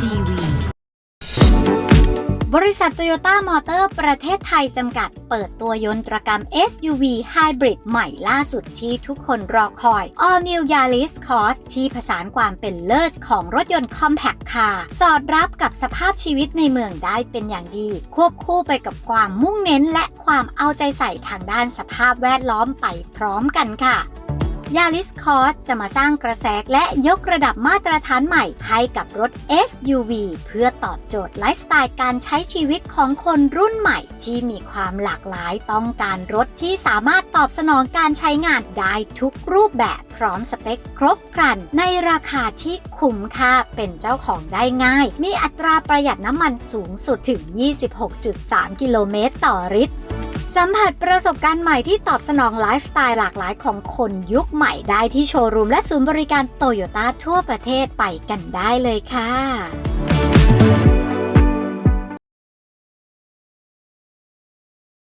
TV บริษัทโตโยต้ามอเตอร์ประเทศไทยจำกัด เปิดตัวยนตรกรรม SUV Hybrid ใหม่ล่าสุดที่ทุกคนรอคอย All New Yaris Cross ที่ผสานความเป็นเลิศของรถยนต์ Compact Car สอดรับกับสภาพชีวิตในเมืองได้เป็นอย่างดี ควบคู่ไปกับความมุ่งเน้นและความเอาใจใส่ทางด้านสภาพแวดล้อมไปพร้อมกันค่ะ ยา r ิสคอร์สจะมาสร้างกระแสและยกระดับมาตรฐานใหม่ให้กับรถ SUV เพื่อตอบโจทย์ไลฟ์สไตล์การใช้ชีวิตของคนรุ่นใหม่ ที่มีความหลากหลายต้องการรถที่สามารถตอบสนองการใช้งานได้ทุกรูปแบบพร้อมสเปคครบครัน ในราคาที่คุ้มค่าเป็นเจ้าของได้ง่าย มีอัตราประหยัดน้ำมันสูงสุดถึง 26.3 กิโลเมตรต่อลิตร สัมผัสประสบการณ์ใหม่ที่ตอบสนองไลฟ์สไตล์หลากหลายของคนยุคใหม่ได้ที่โชว์รูมและศูนย์บริการโตโยต้าทั่วประเทศไปกันได้เลยค่ะ